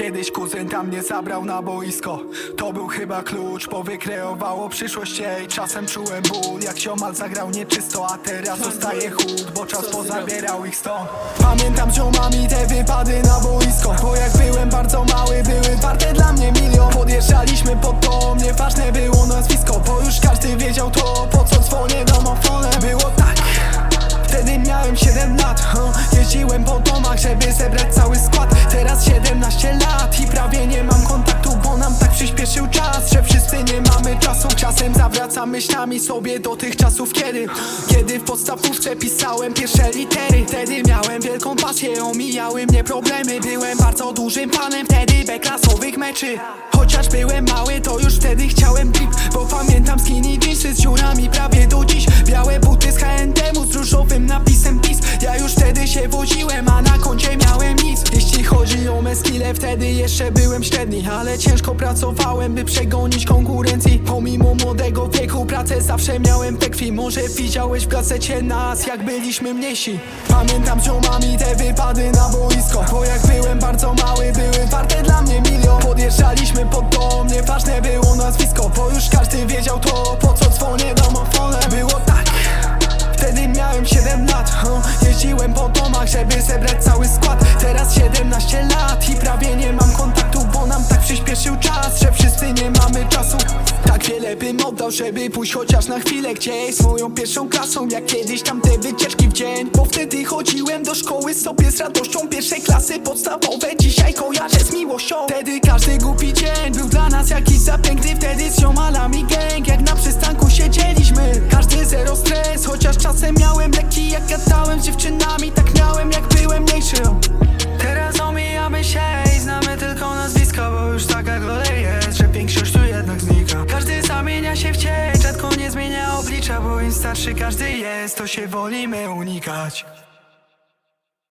Kiedyś kuzyn tam mnie zabrał na boisko. To był chyba klucz, bo wykreowało przyszłość jej. Czasem czułem ból, jak ziomal zagrał nieczysto A teraz zostaje chłód, bo czas pozabierał ich stąd Pamiętam ziomami te wypady na boisko Bo jak byłem bardzo mały, były warte dla mnie milion. Podjeżdżaliśmy pod dom, nieważne było nazwisko Bo już każdy wiedział to, po co dzwonię domofonem Było tak Wtedy miałem 7 lat? Jeździłem po domach, żeby zebrać cały skład Zawracam myślami sobie do tych czasów kiedy? Kiedy w podstawówce pisałem pierwsze litery. Wtedy miałem wielką pasję, omijały mnie problemy. Byłem bardzo dużym fanem wtedy B-klasowych meczy. Chociaż byłem mały, to już wtedy chciałem drip jeszcze byłem średni Ale ciężko pracowałem, by przegonić konkurencji Pomimo młodego wieku, pracę zawsze miałem we krwi. Może widziałeś w gazecie nas, jak byliśmy mniejsi Pamiętam z ziomami te wypady na boisko Bo jak byłem bardzo bym oddał, żeby pójść chociaż na chwilę gdzieś. Z moją pierwszą klasą, jak kiedyś tamte wycieczki w dzień. Bo wtedy chodziłem do szkoły sobie z radością. Pierwszej klasy podstawowe, dzisiaj kojarzę z miłością. Wtedy każdy głupi dzień był dla nas jakiś zapiękny Wtedy z ziomalami gang, jak na przystanku siedzieliśmy. Każdy zero stres, chociaż czasem miałem lekki Jak gadałem z dziewczynami, tak miałem jak byłem mniejszy Teraz omijamy się się w cień, rzadko nie zmienia oblicza Bo im starszy każdy jest, to się wolimy unikać